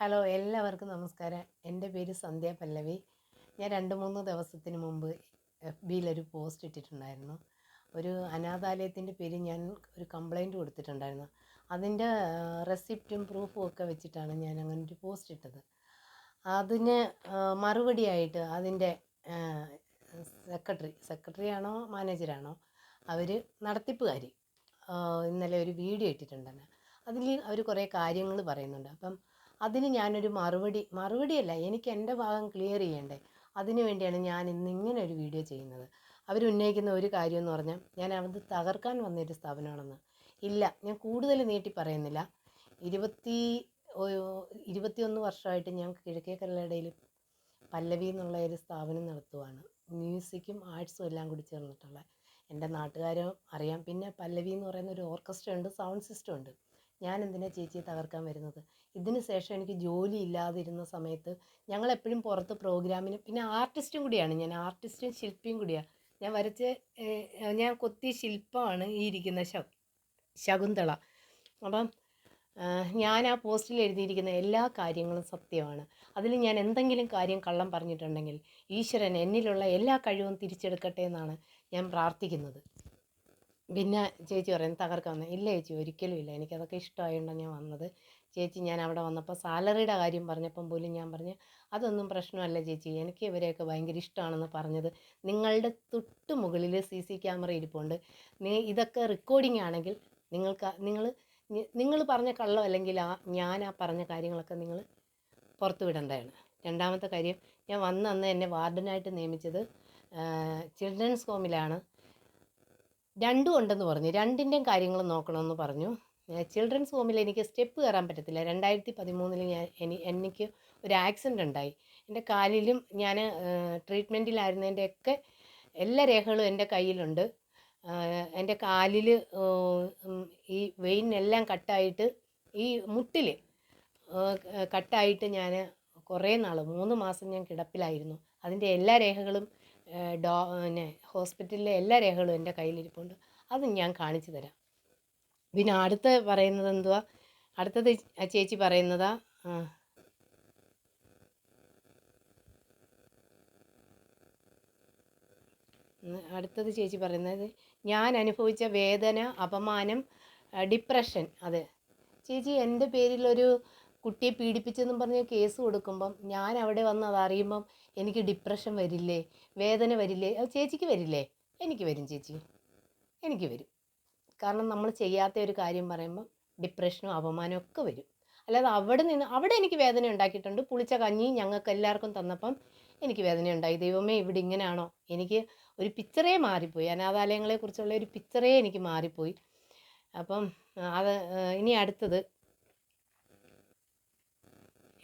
Hello എല്ലാവർക്കും നമസ്കാരം. എന്റെ പേര് സന്ധ്യ പല്ലവി. ഞാൻ രണ്ട് മൂന്ന് ദിവസത്തിന് മുമ്പ് എഫ് ബിയിലൊരു പോസ്റ്റ് ഇട്ടിട്ടുണ്ടായിരുന്നു. ഒരു അനാഥാലയത്തിന്റെ പേര് ഞാൻ ഒരു കംപ്ലൈന്റ് കൊടുത്തിട്ടുണ്ടായിരുന്നു. അതിന്റെ റെസിപ്റ്റും പ്രൂഫും ഒക്കെ വെച്ചിട്ടാണ് ഞാൻ അങ്ങനെ ഒരു പോസ്റ്റ് ഇട്ടത്. അതിന് മറുപടിയായിട്ട് അതിന്റെ സെക്രട്ടറി സെക്രട്ടറി ആണോ മാനേജരാണോ അവർ നടത്തിപ്പുകാർ ഇന്നലെ ഒരു വീഡിയോ ഇട്ടിട്ടുണ്ടെന്ന്. അതിൽ അവർ കുറേ കാര്യങ്ങൾ പറയുന്നുണ്ട്. അപ്പം അതിന് ഞാനൊരു മറുപടി മറുപടിയല്ല എനിക്ക് എന്റെ ഭാഗം ക്ലിയർ ചെയ്യണ്ടേ? അതിനു വേണ്ടിയാണ് ഞാൻ ഇന്ന് ഇങ്ങനെ ഒരു വീഡിയോ ചെയ്യുന്നത്. അവർ ഉന്നയിക്കുന്ന ഒരു കാര്യം എന്ന് പറഞ്ഞാൽ ഞാൻ അത് തകർക്കാൻ വന്നൊരു സ്ഥാപനമാണെന്ന്. ഇല്ല ഞാൻ കൂടുതൽ നീട്ടി പറയുന്നില്ല. ഇരുപത്തി ഇരുപത്തിയൊന്ന് വർഷമായിട്ട് ഞാൻ കിഴക്കേ കല്ലടയിൽ പല്ലവി എന്നുള്ള ഒരു സ്ഥാപനം നടത്തുവാണ്. മ്യൂസിക്കും ആർട്സും എല്ലാം കൂടി ചേർന്നിട്ടുള്ള എന്റെ നാട്ടുകാരും അറിയാം. പിന്നെ പല്ലവി എന്ന് പറയുന്ന ഒരു ഓർക്കസ്ട്ര ഉണ്ട് സൗണ്ട് സിസ്റ്റം ഉണ്ട്. ഞാൻ എന്തിനാ ചേച്ചിയെ തകർക്കാൻ വരുന്നത്? ഇതിന് ശേഷം എനിക്ക് ജോലി ഇല്ലാതിരുന്ന സമയത്ത് ഞങ്ങൾ എപ്പോഴും പുറത്ത് പ്രോഗ്രാമിന് പിന്നെ ആർട്ടിസ്റ്റും കൂടിയാണ്. ഞാൻ ആർട്ടിസ്റ്റും ശില്പിയും കൂടിയാണ് ഞാൻ വരച്ച ഞാൻ കൊത്തി ശില്പമാണ് ഈ ഇരിക്കുന്ന ശ ശകുന്തള. അപ്പം ഞാൻ ആ പോസ്റ്റിൽ എഴുതിയിരിക്കുന്ന എല്ലാ കാര്യങ്ങളും സത്യമാണ്. അതിൽ ഞാൻ എന്തെങ്കിലും കാര്യം കള്ളം പറഞ്ഞിട്ടുണ്ടെങ്കിൽ ഈശ്വരൻ എന്നിലുള്ള എല്ലാ കഴിവും തിരിച്ചെടുക്കട്ടെ എന്നാണ് ഞാൻ പ്രാർത്ഥിക്കുന്നത്. പിന്നെ ചേച്ചി പറയും തകർക്കാൻ വന്നത് ഇല്ല ചേച്ചി ഒരിക്കലും ഇല്ല. എനിക്കതൊക്കെ ഇഷ്ടമായതുകൊണ്ടാണ് ഞാൻ വന്നത്. ചേച്ചി ഞാൻ അവിടെ വന്നപ്പോൾ സാലറിയുടെ കാര്യം പറഞ്ഞപ്പം പോലും ഞാൻ പറഞ്ഞു അതൊന്നും പ്രശ്നമല്ല ചേച്ചി. എനിക്ക് ഇവരെയൊക്കെ ഭയങ്കര ഇഷ്ടമാണെന്ന് പറഞ്ഞത് നിങ്ങളുടെ തൊട്ട് മുകളിൽ സി സി ക്യാമറ ഇരിപ്പുണ്ട്. ഇതൊക്കെ റെക്കോർഡിംഗ് ആണെങ്കിൽ നിങ്ങൾക്ക് നിങ്ങൾ നിങ്ങൾ പറഞ്ഞ കള്ളം അല്ലെങ്കിൽ ആ ഞാൻ ആ പറഞ്ഞ കാര്യങ്ങളൊക്കെ നിങ്ങൾ പുറത്തു വിടേണ്ടതാണ്. രണ്ടാമത്തെ കാര്യം ഞാൻ വന്ന അന്ന് എന്നെ വാർഡനായിട്ട് നിയമിച്ചത് ചിൽഡ്രൻസ് ഹോമിലാണ്. രണ്ടും ഉണ്ടെന്ന് പറഞ്ഞു. രണ്ടിന്റെയും കാര്യങ്ങൾ നോക്കണമെന്ന് പറഞ്ഞു. ചിൽഡ്രൻസ് ഹോമിൽ എനിക്ക് സ്റ്റെപ്പ് കയറാൻ പറ്റത്തില്ല. രണ്ടായിരത്തി പതിമൂന്നിൽ ഞാൻ എനി എനിക്ക് ഒരു ആക്സിഡന്റ് ഉണ്ടായി. എന്റെ കാലിലും ഞാൻ ട്രീറ്റ്മെന്റിലായിരുന്നതിന്റെയൊക്കെ എല്ലാ രേഖകളും എന്റെ കയ്യിലുണ്ട്. എന്റെ കാലിൽ ഈ വെയിനെല്ലാം കട്ടായിട്ട് ഈ മുട്ടിൽ കട്ടായിട്ട് ഞാൻ കുറേ നാൾ മൂന്ന് മാസം ഞാൻ കിടപ്പിലായിരുന്നു. അതിന്റെ എല്ലാ രേഖകളും ഡോ പിന്നെ ഹോസ്പിറ്റലിലെ എല്ലാ രേഖകളും എന്റെ കയ്യിലിരിപ്പുണ്ട്. അത് ഞാൻ കാണിച്ചു തരാം. പിന്നെ അടുത്ത പറയുന്നത് എന്തുവാ? അടുത്തത് ചേച്ചി പറയുന്നതാ അടുത്തത് ചേച്ചി പറയുന്നത് ഞാൻ അനുഭവിച്ച വേദന അപമാനം ഡിപ്രഷൻ അതെ. ചേച്ചി എന്റെ പേരിലൊരു കുട്ടിയെ പീഡിപ്പിച്ചെന്നും പറഞ്ഞ് കേസ് കൊടുക്കുമ്പം ഞാൻ അവിടെ വന്ന് അതറിയുമ്പം എനിക്ക് ഡിപ്രഷൻ വരില്ലേ വേദന വരില്ലേ അത് ചേച്ചിക്ക് വരില്ലേ? എനിക്ക് വരും ചേച്ചി. എനിക്ക് വരും. കാരണം നമ്മൾ ചെയ്യാത്ത ഒരു കാര്യം പറയുമ്പം ഡിപ്രഷനും അപമാനവും ഒക്കെ വരും. അല്ലാതെ അവിടെ നിന്ന് അവിടെ എനിക്ക് വേദന ഉണ്ടാക്കിയിട്ടുണ്ട്. പുളിച്ച കഞ്ഞി ഞങ്ങൾക്ക് എല്ലാവർക്കും തന്നപ്പം എനിക്ക് വേദന ഉണ്ടായി ദൈവമേ ഇവിടെ ഇങ്ങനെയാണോ എനിക്ക് ഒരു പിക്ചറേ മാറിപ്പോയി. അനാഥാലയങ്ങളെക്കുറിച്ചുള്ള ഒരു പിക്ചറേ എനിക്ക് മാറിപ്പോയി. അപ്പം അത് ഇനി അടുത്തത്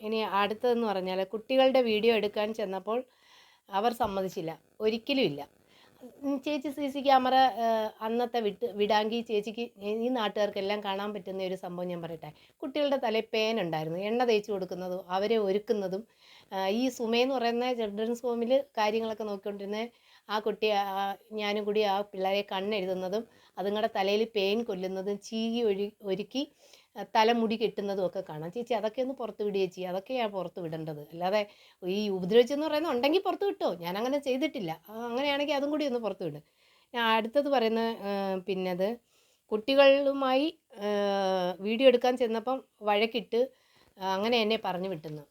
ഇനി അടുത്തതെന്ന് പറഞ്ഞാൽ കുട്ടികളുടെ വീഡിയോ എടുക്കാൻ ചെന്നപ്പോൾ അവർ സമ്മതിച്ചില്ല. ഒരിക്കലും ഇല്ല. ചേച്ചി സി സി ക്യാമറ അന്നത്തെ വിട്ട് വിടാങ്കി ചേച്ചിക്ക് ഈ നാട്ടുകാർക്കെല്ലാം കാണാൻ പറ്റുന്ന ഒരു സംഭവം ഞാൻ പറയട്ടെ. കുട്ടികളുടെ തലയിൽ പേൻ ഉണ്ടായിരുന്നു. എണ്ണ തേച്ച് കൊടുക്കുന്നതും അവരെ ഒരുക്കുന്നതും ഈ സുമയെന്ന് പറയുന്ന ചിൽഡ്രൻസ് ഹോമിൽ കാര്യങ്ങളൊക്കെ നോക്കിക്കൊണ്ടിരുന്ന ആ കുട്ടി ഞാനും കൂടി ആ പിള്ളേരെ കണ്ണെഴുതുന്നതും അതുങ്ങളുടെ തലയിൽ പേൻ കൊല്ലുന്നതും ചീകി ഒഴി ഒരുക്കി തലമുടി കെട്ടുന്നതും ഒക്കെ കാണാം. ചേച്ചി അതൊക്കെ ഒന്ന് പുറത്ത് വിടുക ചേച്ചി അതൊക്കെയാണ് പുറത്ത് വിടേണ്ടത്. അല്ലാതെ ഈ ഉപദ്രവിച്ചെന്ന് പറയുന്നത് ഉണ്ടെങ്കിൽ പുറത്ത് വിട്ടോ. ഞാൻ അങ്ങനെ ചെയ്തിട്ടില്ല. അങ്ങനെയാണെങ്കിൽ അതും കൂടി ഒന്ന് പുറത്ത് വിട്. ഞാൻ അടുത്തത് പറയുന്ന പിന്നത് കുട്ടികളുമായി വീഡിയോ എടുക്കാൻ ചെന്നപ്പം വഴക്കിട്ട് അങ്ങനെ എന്നെ പറഞ്ഞു വിട്ടുന്നു.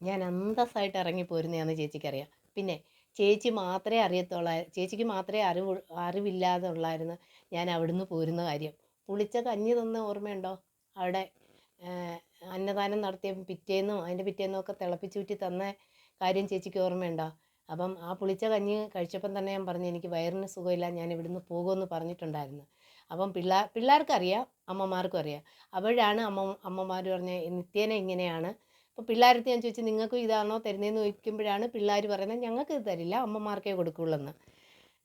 ഞാൻ അന്തസ്സായിട്ട് ഇറങ്ങി പോരുന്നതാണെന്ന് ചേച്ചിക്കറിയാം. പിന്നെ ചേച്ചി മാത്രമേ അറിയത്തുള്ള ചേച്ചിക്ക് മാത്രമേ അറിവ് അറിവില്ലാതെ ഉള്ളായിരുന്നു ഞാൻ അവിടുന്ന് പോരുന്ന കാര്യം. പുളിച്ച കഞ്ഞി തന്ന ഓർമ്മയുണ്ടോ? അവിടെ അന്നദാനം നടത്തിയ പിറ്റേന്നും അതിന്റെ പിറ്റേന്നും ഒക്കെ തിളപ്പിച്ചൂറ്റി തന്ന കാര്യം ചേച്ചിക്ക് ഓർമ്മയുണ്ടോ? അപ്പം ആ പുളിച്ച കഞ്ഞി കഴിച്ചപ്പം തന്നെ ഞാൻ പറഞ്ഞു എനിക്ക് വയറിന് സുഖമില്ല ഞാൻ ഇവിടുന്ന് പോകുമെന്ന് പറഞ്ഞിട്ടുണ്ടായിരുന്നു. അപ്പം പിള്ളേർ പിള്ളേർക്കറിയാം അമ്മമാർക്കും അറിയാം. അപ്പോഴാണ് അമ്മ അമ്മമാർ പറഞ്ഞ നിത്യേന ഇങ്ങനെയാണ്. അപ്പോൾ പിള്ളേരടുത്ത് ഞാൻ ചോദിച്ചു നിങ്ങൾക്കും ഇതാണോ തരുന്നതെന്ന് ചോദിക്കുമ്പോഴാണ് പിള്ളേർ പറയുന്നത് ഞങ്ങൾക്ക് ഇത് തരില്ല അമ്മമാർക്കേ കൊടുക്കുള്ളൂ എന്ന്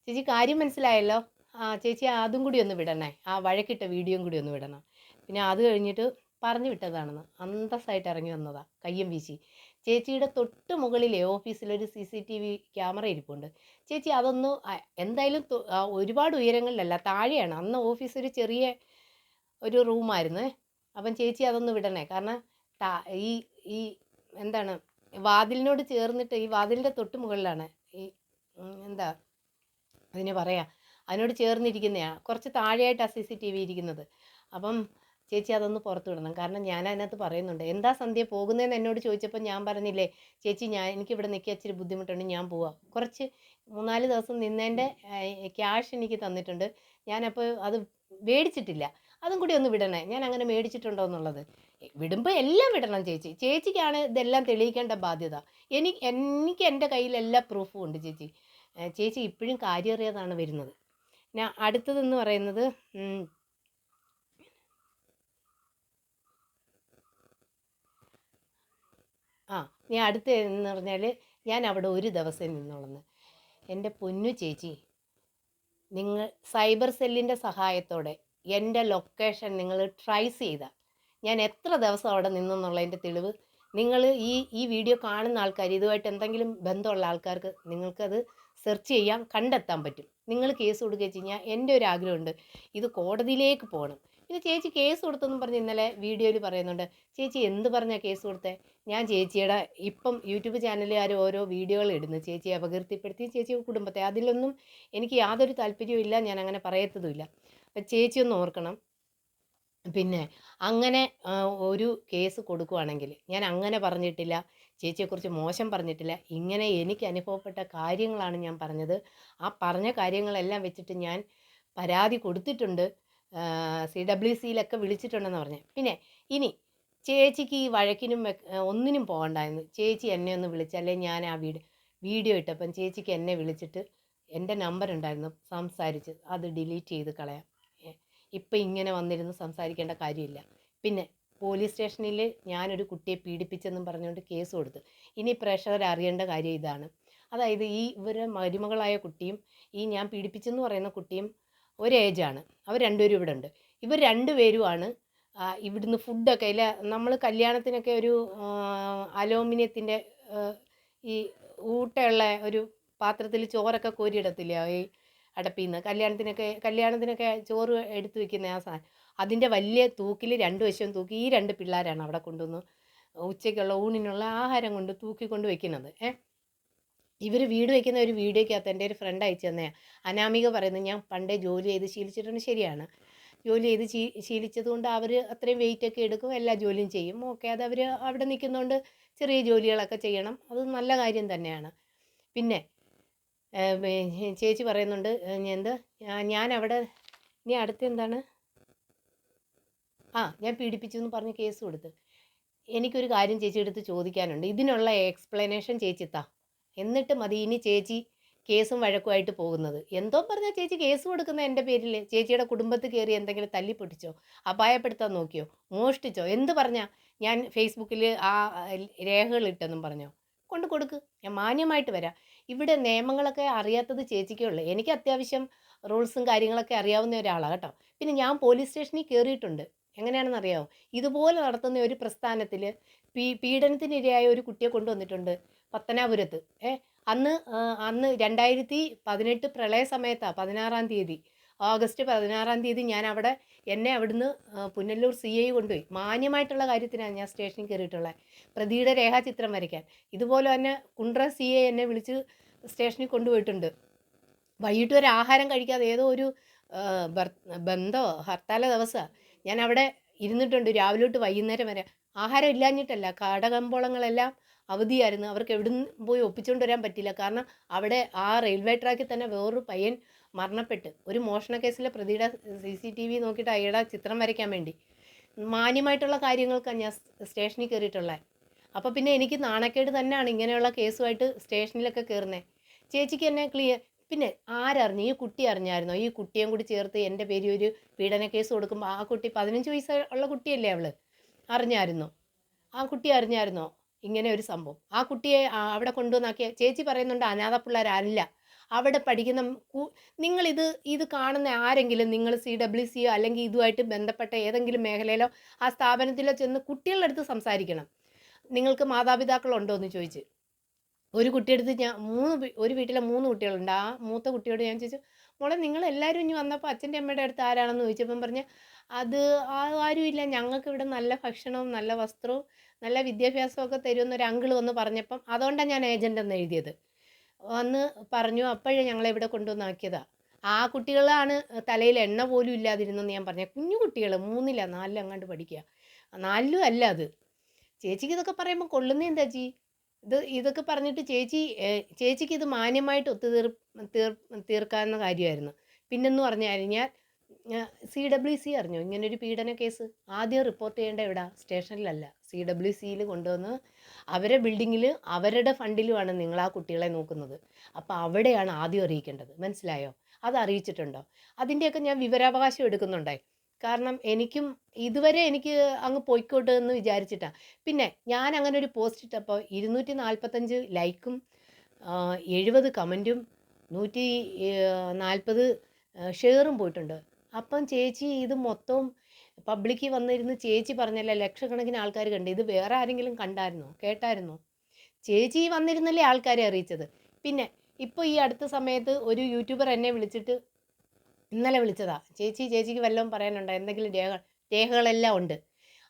ചേച്ചി കാര്യം മനസ്സിലായല്ലോ? ആ ചേച്ചി അതും കൂടി ഒന്ന് വിടണേ. ആ വഴക്കിട്ട വീഡിയോയും കൂടി ഒന്ന് വിടണം. പിന്നെ അത് കഴിഞ്ഞിട്ട് പറഞ്ഞു വിട്ടതാണെന്ന്. അന്തസ്സായിട്ട് ഇറങ്ങി വന്നതാ കയ്യും വീശി. ചേച്ചിയുടെ തൊട്ട് മുകളിലെ ഓഫീസിലൊരു C C T V camera ഇരിപ്പുണ്ട്. ചേച്ചി അതൊന്ന് എന്തായാലും ഒരുപാട് ഉയരങ്ങളിലല്ല താഴെയാണ്. അന്ന് ഓഫീസ് ഒരു ചെറിയ ഒരു റൂമായിരുന്നു. അപ്പം ചേച്ചി അതൊന്ന് വിടണേ. കാരണം ഈ ഈ എന്താണ് വാതിലിനോട് ചേർന്നിട്ട് ഈ വാതിലിന്റെ തൊട്ട് മുകളിലാണ്. ഈ എന്താ അതിന് പറയാ അതിനോട് ചേർന്നിരിക്കുന്നതാണ് കുറച്ച് താഴെയായിട്ടാണ് സി സി ടി വി ഇരിക്കുന്നത്. അപ്പം ചേച്ചി അതൊന്ന് പുറത്ത് വിടണം. കാരണം ഞാൻ അതിനകത്ത് പറയുന്നുണ്ട്. എന്താ സന്ധ്യ പോകുന്നതെന്ന് എന്നോട് ചോദിച്ചപ്പോൾ ഞാൻ പറഞ്ഞില്ലേ ചേച്ചി ഞാൻ എനിക്കിവിടെ നിൽക്കാൻ ഇച്ചിരി ബുദ്ധിമുട്ടുണ്ട്. ഞാൻ പോവാം. കുറച്ച് മൂന്നാൽ ദിവസം നിന്നതിന്റെ ക്യാഷ് എനിക്ക് തന്നിട്ടുണ്ട്. ഞാനപ്പോൾ അത് മേടിച്ചിട്ടില്ല. അതും കൂടി ഒന്ന് വിടണേ. ഞാൻ അങ്ങനെ മേടിച്ചിട്ടുണ്ടോ എന്നുള്ളത്. വിടുമ്പോൾ എല്ലാം വിടണം ചേച്ചി. ചേച്ചിക്കാണ് ഇതെല്ലാം തെളിയിക്കേണ്ട ബാധ്യത. എനിക്ക് എനിക്ക് എന്റെ കയ്യിൽ എല്ലാ പ്രൂഫും ഉണ്ട് ചേച്ചി. ചേച്ചി ഇപ്പോഴും കാര്യറിയാതാണ് വരുന്നത്. ഞാൻ അടുത്തതെന്ന് പറയുന്നത് ആ ഞാൻ അടുത്ത എന്ന് പറഞ്ഞാൽ ഞാൻ അവിടെ ഒരു ദിവസം നിന്നോളന്ന്. എന്റെ പൊന്നു ചേച്ചി നിങ്ങൾ സൈബർ സെല്ലിന്റെ സഹായത്തോടെ എന്റെ ലൊക്കേഷൻ നിങ്ങൾ ട്രൈസ് ചെയ്താൽ ഞാൻ എത്ര ദിവസം അവിടെ നിന്നെന്നുള്ളതിന്റെ തെളിവ്. നിങ്ങൾ ഈ ഈ വീഡിയോ കാണുന്ന ആൾക്കാർ ഇതുമായിട്ട് എന്തെങ്കിലും ബന്ധമുള്ള ആൾക്കാർക്ക് നിങ്ങൾക്കത് സെർച്ച് ചെയ്യാം കണ്ടെത്താൻ പറ്റും. നിങ്ങൾ കേസ് കൊടുക്കുക വെച്ച് കഴിഞ്ഞാൽ എന്റെ ഒരു ആഗ്രഹമുണ്ട്. ഇത് കോടതിയിലേക്ക് പോകണം. ഇത് ചേച്ചി കേസ് കൊടുത്തെന്നും പറഞ്ഞ് ഇന്നലെ വീഡിയോയിൽ പറയുന്നുണ്ട്. ചേച്ചി എന്ത് പറഞ്ഞാൽ കേസ് കൊടുത്തേ? ഞാൻ ചേച്ചിയുടെ ഇപ്പം യൂട്യൂബ് ചാനലുകാർ ഓരോ വീഡിയോകൾ ഇടുന്നു. ചേച്ചിയെ അപകീർത്തിപ്പെടുത്തി ചേച്ചി കുടുംബത്തെ. അതിലൊന്നും എനിക്ക് യാതൊരു താല്പര്യവും ഇല്ല. ഞാൻ അങ്ങനെ പറയത്തതുമില്ല അപ്പം ചേച്ചി ഒന്ന് ഓർക്കണം. പിന്നെ അങ്ങനെ ഒരു കേസ് കൊടുക്കുവാണെങ്കിൽ ഞാൻ അങ്ങനെ പറഞ്ഞിട്ടില്ല. ചേച്ചിയെക്കുറിച്ച് മോശം പറഞ്ഞിട്ടില്ല. ഇങ്ങനെ എനിക്ക് അനുഭവപ്പെട്ട കാര്യങ്ങളാണ് ഞാൻ പറഞ്ഞത്. ആ പറഞ്ഞ കാര്യങ്ങളെല്ലാം വെച്ചിട്ട് ഞാൻ പരാതി കൊടുത്തിട്ടുണ്ട്. സി ഡബ്ല്യു സിയിലൊക്കെ വിളിച്ചിട്ടുണ്ടെന്ന് പറഞ്ഞു. പിന്നെ ഇനി ചേച്ചിക്ക് ഈ വഴക്കിനും ഒന്നിനും പോകണ്ടായിരുന്നു. ചേച്ചി എന്നെ ഒന്ന് വിളിച്ചല്ലേ ഞാൻ ആ വീട് വീഡിയോ ഇട്ടപ്പം ചേച്ചിക്ക് എന്നെ വിളിച്ചിട്ട് എന്റെ നമ്പർ ഉണ്ടായിരുന്നു സംസാരിച്ച്. അത് ഡിലീറ്റ് ചെയ്ത് കളയാം. ഇപ്പം ഇങ്ങനെ വന്നിരുന്ന് സംസാരിക്കേണ്ട കാര്യമില്ല. പിന്നെ പോലീസ് സ്റ്റേഷനിൽ ഞാനൊരു കുട്ടിയെ പീഡിപ്പിച്ചെന്നും പറഞ്ഞുകൊണ്ട് കേസ് കൊടുത്തു. ഇനി പ്രേക്ഷകർ അറിയേണ്ട കാര്യം ഇതാണ്. അതായത് ഈ ഇവരെ മരുമകളായ കുട്ടിയും ഈ ഞാൻ പീഡിപ്പിച്ചെന്ന് പറയുന്ന കുട്ടിയും ഒരു ഏജാണ് അവർ രണ്ടുപേരും ഇവിടെ ഉണ്ട്. ഇവർ രണ്ടുപേരുമാണ് ഇവിടുന്ന് ഫുഡൊക്കെ ഇല്ല നമ്മൾ കല്യാണത്തിനൊക്കെ ഒരു അലോമിനിയത്തിന്റെ ഈ ഊട്ടയുള്ള ഒരു പാത്രത്തിൽ ചോറൊക്കെ കോരിയിടത്തില്ല ഈ അടപ്പിൽ നിന്ന് കല്യാണത്തിനൊക്കെ കല്യാണത്തിനൊക്കെ ചോറ് എടുത്തു വെക്കുന്ന ആ സാധനം അതിന്റെ വലിയ തൂക്കിൽ രണ്ട് വശവും തൂക്കി ഈ രണ്ട് പിള്ളേരാണ് അവിടെ കൊണ്ടുവന്ന് ഉച്ചയ്ക്കുള്ള ഊണിനുള്ള ആഹാരം കൊണ്ട് തൂക്കി കൊണ്ട് വെക്കുന്നത്. ഏ? ഇവർ വീട് വയ്ക്കുന്ന ഒരു വീഡിയോക്കകത്ത് എന്റെ ഒരു ഫ്രണ്ട് അയച്ചു തന്നെയാണ് അനാമിക പറയുന്നത് ഞാൻ പണ്ടേ ജോലി ചെയ്ത് ശീലിച്ചിട്ടുണ്ട് ശരിയാണ്. ജോലി ചെയ്ത് ശീ ശീലിച്ചതുകൊണ്ട് അവർ അത്രയും വെയിറ്റ് ഒക്കെ എടുക്കും എല്ലാ ജോലിയും ചെയ്യും. ഓക്കെ അത് അവർ അവിടെ നിൽക്കുന്നതുകൊണ്ട് ചെറിയ ജോലികളൊക്കെ ചെയ്യണം. അത് നല്ല കാര്യം തന്നെയാണ്. പിന്നെ ചേച്ചി പറയുന്നുണ്ട് എന്ത്? ഞാൻ അവിടെ ഇനി അടുത്ത എന്താണ് ആ ഞാൻ പീഡിപ്പിച്ചു എന്ന് പറഞ്ഞ് കേസ് കൊടുത്ത്. എനിക്കൊരു കാര്യം ചേച്ചി എടുത്ത് ചോദിക്കാനുണ്ട്. ഇതിനുള്ള എക്സ്പ്ലനേഷൻ ചേച്ചി താ എന്നിട്ട് മതി ഇനി ചേച്ചി കേസും വഴക്കുമായിട്ട് പോകുന്നത്. എന്തോ പറഞ്ഞാൽ ചേച്ചി കേസ് കൊടുക്കുന്ന എന്റെ പേരിൽ. ചേച്ചിയുടെ കുടുംബത്തിൽ കയറി എന്തെങ്കിലും തല്ലിപ്പൊട്ടിച്ചോ അപായപ്പെടുത്താൻ നോക്കിയോ മോഷ്ടിച്ചോ എന്ത് പറഞ്ഞാൽ ഞാൻ ഫേസ്ബുക്കിൽ ആ രേഖകളിട്ടെന്നും പറഞ്ഞോ. കൊണ്ട് കൊടുക്ക്. ഞാൻ മാന്യമായിട്ട് വരാം. ഇവിടെ നിയമങ്ങളൊക്കെ അറിയാത്തത് ചേച്ചിക്കേ ഉള്ളൂ. എനിക്ക് അത്യാവശ്യം റൂൾസും കാര്യങ്ങളൊക്കെ അറിയാവുന്ന ഒരാളാണ് കേട്ടോ. പിന്നെ ഞാൻ പോലീസ് സ്റ്റേഷനിൽ കയറിയിട്ടുണ്ട്. എങ്ങനെയാണെന്ന് അറിയാമോ ഇതുപോലെ നടത്തുന്ന ഒരു പ്രസ്ഥാനത്തിൽ പീ പീഡനത്തിനിരയായ ഒരു കുട്ടിയെ കൊണ്ടുവന്നിട്ടുണ്ട് പത്തനാപുരത്ത്. ഏ അന്ന് അന്ന് രണ്ടായിരത്തി പതിനെട്ട് പ്രളയ സമയത്താണ് പതിനാറാം തീയതി. ഓഗസ്റ്റ് പതിനാറാം തീയതി ഞാൻ അവിടെ എന്നെ അവിടുന്ന് പുന്നല്ലൂർ സി ഐ കൊണ്ടുപോയി. മാന്യമായിട്ടുള്ള കാര്യത്തിനാണ് ഞാൻ സ്റ്റേഷനിൽ കയറിയിട്ടുള്ളത്. പ്രതിയുടെ രേഖാചിത്രം വരയ്ക്കാൻ. ഇതുപോലെ തന്നെ കുണ്ട്ര സി ഐ എന്നെ വിളിച്ച് സ്റ്റേഷനിൽ കൊണ്ടുപോയിട്ടുണ്ട്. വൈകിട്ട് വരെ ആഹാരം കഴിക്കാതെ ഏതോ ഒരു ബന്ധമോ ബന്ധോ ഹർത്താല ദിവസമാണ് ഞാൻ അവിടെ ഇരുന്നിട്ടുണ്ട് രാവിലെ തൊട്ട് വൈകുന്നേരം വരെ. ആഹാരം ഇല്ലാഞ്ഞിട്ടല്ല കാടകമ്പോളങ്ങളെല്ലാം അവധിയായിരുന്നു. അവർക്ക് എവിടെ നിന്ന് പോയി ഒപ്പിച്ചുകൊണ്ട് വരാൻ പറ്റില്ല കാരണം അവിടെ ആ റെയിൽവേ ട്രാക്കിൽ തന്നെ വേറൊരു പയ്യൻ മരണപ്പെട്ട്. ഒരു മോഷണ കേസിലെ പ്രതിയുടെ സി സി ടി വി നോക്കിയിട്ട് അയാളുടെ ചിത്രം വരയ്ക്കാൻ വേണ്ടി. മാന്യമായിട്ടുള്ള കാര്യങ്ങൾക്കാണ് ഞാൻ സ്റ്റേഷനിൽ കയറിയിട്ടുള്ളത് അപ്പോൾ പിന്നെ എനിക്ക് നാണക്കേട് തന്നെയാണ് ഇങ്ങനെയുള്ള കേസുമായിട്ട് സ്റ്റേഷനിലൊക്കെ കയറുന്നത് ചേച്ചിക്ക് എന്നെ ക്ലിയർ പിന്നെ ആരറിഞ്ഞു? ഈ കുട്ടി അറിഞ്ഞായിരുന്നോ? ഈ കുട്ടിയും കൂടി ചേർത്ത് എന്റെ പേരിൽ ഒരു പീഡന കേസ് കൊടുക്കുമ്പോൾ ആ കുട്ടി പതിനഞ്ച് വയസ്സ് ഉള്ള കുട്ടിയല്ലേ അവൾ? അറിഞ്ഞായിരുന്നോ? ആ കുട്ടി അറിഞ്ഞായിരുന്നോ? ഇങ്ങനെ ഒരു സംഭവം. ആ കുട്ടിയെ അവിടെ കൊണ്ടുവന്നാക്കിയ ചേച്ചി പറയുന്നുണ്ട് അനാഥ പിള്ളേരല്ല അവിടെ പഠിക്കുന്ന നിങ്ങളിത് ഇത് കാണുന്ന ആരെങ്കിലും നിങ്ങൾ സി ഡബ്ല്യു സിയോ അല്ലെങ്കിൽ ഇതുമായിട്ട് ബന്ധപ്പെട്ട ഏതെങ്കിലും മേഖലയിലോ ആ സ്ഥാപനത്തിലോ ചെന്ന് കുട്ടികളുടെ അടുത്ത് സംസാരിക്കണം. നിങ്ങൾക്ക് മാതാപിതാക്കളുണ്ടോ എന്ന് ചോദിച്ച്. ഒരു കുട്ടിയെടുത്ത് ഞാൻ മൂന്ന് ഒരു വീട്ടിലെ മൂന്ന് കുട്ടികളുണ്ട്. ആ മൂത്ത കുട്ടിയോട് ഞാൻ ചോദിച്ചു മോളെ നിങ്ങൾ എല്ലാവരും ഇനി വന്നപ്പോൾ അച്ഛന്റെ അമ്മയുടെ അടുത്ത് ആരാണെന്ന് ചോദിച്ചപ്പം പറഞ്ഞ് അത് ആരുമില്ല ഞങ്ങൾക്ക് ഇവിടെ നല്ല ഭക്ഷണവും നല്ല വസ്ത്രവും നല്ല വിദ്യാഭ്യാസവും ഒക്കെ തരുമെന്നൊരു അങ്കിൾ വന്ന് പറഞ്ഞപ്പം അതുകൊണ്ടാണ് ഞാൻ ഏജന്റ് എന്ന് എഴുതിയത്. വന്ന് പറഞ്ഞു അപ്പോഴേ ഞങ്ങളെ ഇവിടെ കൊണ്ടുവന്നാക്കിയതാണ് ആ കുട്ടികളാണ് തലയിൽ എണ്ണ പോലും ഇല്ലാതിരുന്നെന്ന് ഞാൻ പറഞ്ഞ. കുഞ്ഞു കുട്ടികൾ മൂന്നില്ല നാലിലും അങ്ങാണ്ട് പഠിക്കുക നാലിലും അല്ല അത്. ചേച്ചിക്ക് ഇതൊക്കെ പറയുമ്പോൾ കൊള്ളുന്ന എന്താ ചേച്ചി? ഇത് ഇതൊക്കെ പറഞ്ഞിട്ട് ചേച്ചി ചേച്ചിക്ക് ഇത് മാന്യമായിട്ട് ഒത്തുതീർ തീർ തീർക്കാവുന്ന കാര്യമായിരുന്നു. പിന്നെന്ന് പറഞ്ഞു കഴിഞ്ഞാൽ സി ഡബ്ല്യു സി അറിഞ്ഞു? ഇങ്ങനൊരു പീഡന കേസ് ആദ്യം റിപ്പോർട്ട് ചെയ്യേണ്ട എവിടെ? സ്റ്റേഷനിലല്ല. സി ഡബ്ല്യു സിയിൽ കൊണ്ടുവന്ന് അവരെ ബിൽഡിങ്ങിൽ അവരുടെ ഫണ്ടിലുമാണ് നിങ്ങൾ ആ കുട്ടികളെ നോക്കുന്നത്. അപ്പോൾ അവിടെയാണ് ആദ്യം അറിയിക്കേണ്ടത്. മനസ്സിലായോ? അത് അറിയിച്ചിട്ടുണ്ടോ? അതിന്റെയൊക്കെ ഞാൻ വിവരാവകാശം എടുക്കുന്നുണ്ടേ കാരണം എനിക്കും ഇതുവരെ എനിക്ക് അങ്ങ് പോയിക്കോട്ടെ എന്ന് വിചാരിച്ചിട്ടാണ് പിന്നെ ഞാൻ അങ്ങനെ ഒരു പോസ്റ്റ് ഇട്ടപ്പോൾ ഇരുന്നൂറ്റി നാൽപ്പത്തഞ്ച് ലൈക്കും എഴുപത് കമന്റും നൂറ്റി നാൽപ്പത് ഷെയറും പോയിട്ടുണ്ട്. അപ്പം ചേച്ചി ഇത് മൊത്തം പബ്ലിക്ക് വന്നിരുന്ന് ചേച്ചി പറഞ്ഞല്ലേ ലക്ഷക്കണക്കിന് ആൾക്കാർ കണ്ട് ഇത് വേറെ ആരെങ്കിലും കണ്ടായിരുന്നോ? കേട്ടായിരുന്നോ? ചേച്ചി വന്നിരുന്നല്ലേ ആൾക്കാരെ അറിയിച്ചത്. പിന്നെ ഇപ്പോൾ ഈ അടുത്ത സമയത്ത് ഒരു യൂട്യൂബർ എന്നെ വിളിച്ചിട്ട് ഇന്നലെ വിളിച്ചതാ. ചേച്ചി ചേച്ചിക്ക് വല്ലതും പറയാനുണ്ടോ? എന്തെങ്കിലും രേഖ രേഖകളെല്ലാം ഉണ്ട്.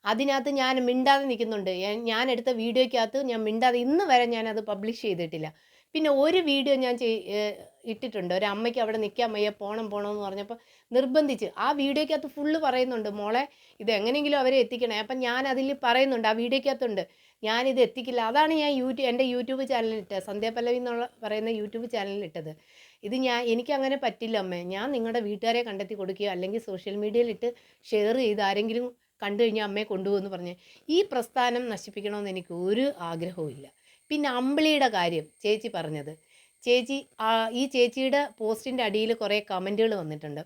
അതിനകത്ത് ഞാൻ മിണ്ടാതെ നിൽക്കുന്നുണ്ട്. ഞാൻ- എടുത്ത വീഡിയോയ്ക്കകത്ത് ഞാൻ മിണ്ടാതെ ഇന്ന് വരെ ഞാനത് പബ്ലിഷ് ചെയ്തിട്ടില്ല. പിന്നെ ഒരു വീഡിയോ ഞാൻ ഇട്ടിട്ടുണ്ട്. ഒരു അമ്മയ്ക്ക് അവിടെ നിൽക്കാൻ വയ്യ പോണം പോണം എന്ന് പറഞ്ഞപ്പോൾ നിർബന്ധിച്ച് ആ വീഡിയോയ്ക്കകത്ത് ഫുള്ള് പറയുന്നുണ്ട് മോളെ ഇത് എങ്ങനെയെങ്കിലും അവരെ എത്തിക്കണേ. അപ്പം ഞാൻ അതിൽ പറയുന്നുണ്ട് ആ വീഡിയോയ്ക്കകത്തുണ്ട്. ഞാനിത് എത്തിക്കില്ല. അതാണ് ഞാൻ യൂട്യൂബ് എന്റെ യൂട്യൂബ് ചാനലിൽ ഇട്ടത്. സന്ധ്യാപല്ലവി എന്നുള്ള പറയുന്ന യൂട്യൂബ് ചാനലിൽ ഇട്ടത്. ഇത് ഞാൻ എനിക്ക് അങ്ങനെ പറ്റില്ല അമ്മേ. ഞാൻ നിങ്ങളുടെ വീട്ടുകാരെ കണ്ടെത്തി കൊടുക്കുകയോ അല്ലെങ്കിൽ സോഷ്യൽ മീഡിയയിലിട്ട് ഷെയർ ചെയ്ത് ആരെങ്കിലും കണ്ടു കഴിഞ്ഞാൽ അമ്മയെ കൊണ്ടുപോകുമെന്ന് പറഞ്ഞ് ഈ പ്രസ്ഥാനം നശിപ്പിക്കണമെന്ന് എനിക്ക് ഒരു ആഗ്രഹവും ഇല്ല. പിന്നെ അമ്പിളിയുടെ കാര്യം ചേച്ചി പറഞ്ഞത്. ചേച്ചി ഈ ചേച്ചിയുടെ പോസ്റ്റിന്റെ അടിയിൽ കുറേ കമന്റുകൾ വന്നിട്ടുണ്ട്.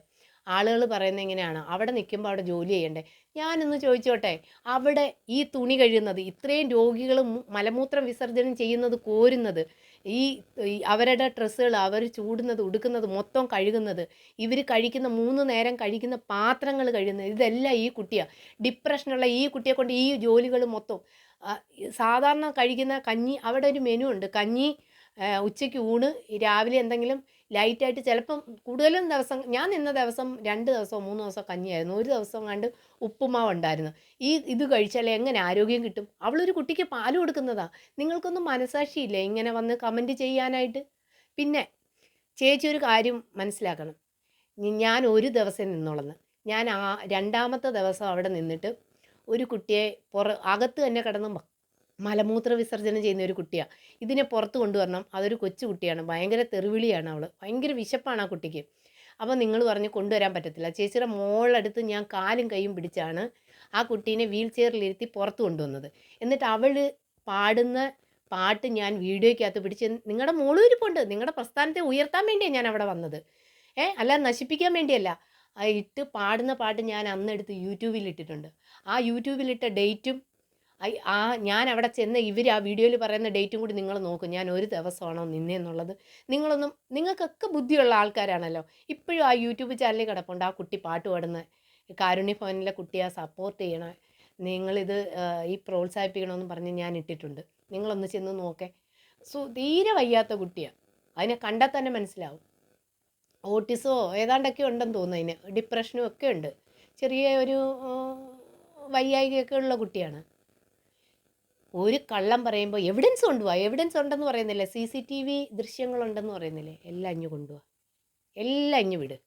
ആളുകൾ പറയുന്നത് എങ്ങനെയാണ്? അവിടെ നിൽക്കുമ്പോൾ അവിടെ ജോലി ചെയ്യണ്ടേ? ഞാനൊന്ന് ചോദിച്ചോട്ടെ അവിടെ ഈ തുണി കഴിയുന്നത് ഇത്രയും രോഗികൾ മലമൂത്രം വിസർജനം ചെയ്യുന്നത് കോരുന്നത് ഈ അവരുടെ ഡ്രസ്സുകൾ അവർ ചൂടുന്നത് ഉടുക്കുന്നത് മൊത്തം കഴുകുന്നത് ഇവർ കഴിക്കുന്ന മൂന്ന് നേരം കഴിക്കുന്ന പാത്രങ്ങൾ കഴുകുന്നത് ഇതെല്ലാം ഈ കുട്ടിയാണ് ഡിപ്രഷനുള്ള ഈ കുട്ടിയെ കൊണ്ട് ഈ ജോലികൾ മൊത്തം സാധാരണ കഴിക്കുന്ന കഞ്ഞി അവിടെ ഒരു മെനു ഉണ്ട്. കഞ്ഞി ഉച്ചയ്ക്ക് ഊണ് രാവിലെ എന്തെങ്കിലും ലൈറ്റായിട്ട് ചിലപ്പം കൂടുതലും ദിവസം ഞാൻ നിന്ന ദിവസം രണ്ട് ദിവസമോ മൂന്ന് ദിവസമോ കഞ്ഞിയായിരുന്നു. ഒരു ദിവസം കണ്ട് ഉപ്പുമാവ് ഉണ്ടായിരുന്നു. ഈ ഇത് കഴിച്ചാൽ എങ്ങനെ ആരോഗ്യം കിട്ടും? അവളൊരു കുട്ടിക്ക് പാൽ കൊടുക്കുന്നതാ. നിങ്ങൾക്കൊന്നും മനസാക്ഷിയില്ലേ ഇങ്ങനെ വന്ന് കമന്റ് ചെയ്യാനായിട്ട്? പിന്നെ ചേച്ചി ഒരു കാര്യം മനസ്സിലാക്കണം. ഞാൻ ഒരു ദിവസം നിന്നോളന്ന്. ഞാൻ ആ രണ്ടാമത്തെ ദിവസം അവിടെ നിന്നിട്ട് ഒരു കുട്ടിയെ പുറ അകത്ത് തന്നെ കിടന്ന് മലമൂത്ര വിസർജനം ചെയ്യുന്ന ഒരു കുട്ടിയാണ് ഇതിനെ പുറത്ത് കൊണ്ടുവരണം. അതൊരു കൊച്ചു കുട്ടിയാണ്. ഭയങ്കര തെറിവിളിയാണ് അവൾ ഭയങ്കര വിശപ്പാണ് ആ കുട്ടിക്ക്. അപ്പോൾ നിങ്ങൾ പറഞ്ഞ് കൊണ്ടുവരാൻ പറ്റത്തില്ല. ചേച്ചിയുടെ മോളടുത്ത് ഞാൻ കാലും കൈയും പിടിച്ചാണ് ആ കുട്ടീനെ വീൽ ചെയറിലിരുത്തി പുറത്ത് കൊണ്ടുവന്നത്. എന്നിട്ട് അവൾ പാടുന്ന പാട്ട് ഞാൻ വീഡിയോയ്ക്കകത്ത് പിടിച്ച് നിങ്ങളുടെ മോളും ഇരിപ്പുണ്ട് നിങ്ങളുടെ പ്രസ്ഥാനത്തെ ഉയർത്താൻ വേണ്ടിയാണ് ഞാൻ അവിടെ വന്നത്. ഏ അല്ല നശിപ്പിക്കാൻ വേണ്ടിയല്ല. ഇട്ട് പാടുന്ന പാട്ട് ഞാൻ അന്നെടുത്ത് യൂട്യൂബിൽ ഇട്ടിട്ടുണ്ട്. ആ യൂട്യൂബിലിട്ട ഡേറ്റും ആ ഞാൻ അവിടെ ചെന്ന് ഇവർ ആ വീഡിയോയിൽ പറയുന്ന ഡേറ്റും കൂടി നിങ്ങൾ നോക്കും. ഞാൻ ഒരു ദിവസമാണോ നിന്നെന്നുള്ളത്. നിങ്ങളൊന്നും നിങ്ങൾക്കൊക്കെ ബുദ്ധിയുള്ള ആൾക്കാരാണല്ലോ. ഇപ്പോഴും ആ യൂട്യൂബ് ചാനലിൽ കിടപ്പുണ്ട്. ആ കുട്ടി പാട്ട് പാടുന്ന കാരുണ്യ ഭവനിലെ കുട്ടിയെ സപ്പോർട്ട് ചെയ്യണം നിങ്ങളിത് ഈ പ്രോത്സാഹിപ്പിക്കണമെന്ന് പറഞ്ഞ് ഞാൻ ഇട്ടിട്ടുണ്ട്. നിങ്ങളൊന്ന് ചെന്ന് നോക്കേ. സോ തീരെ വയ്യാത്ത കുട്ടിയാണ് അതിനെ കണ്ടാൽ തന്നെ മനസ്സിലാവും. ഓട്ടിസോ ഏതാണ്ടൊക്കെ ഉണ്ടെന്ന് തോന്നുന്നു അതിന്. ഡിപ്രഷനും ഒക്കെ ഉണ്ട്. ചെറിയ ഒരു വയ്യായികയൊക്കെ ഉള്ള കുട്ടിയാണ്. ഒരു കള്ളം പറയുമ്പോൾ എവിഡൻസ് കൊണ്ടുപോവാ. എവിഡൻസ് ഉണ്ടെന്ന് പറയുന്നില്ലേ? സി സി ടി വി ദൃശ്യങ്ങളുണ്ടെന്ന് പറയുന്നില്ലേ? എല്ലാം അഞ്ഞു കൊണ്ടുപോവാ. എല്ലാം അഞ്ഞു വിട്.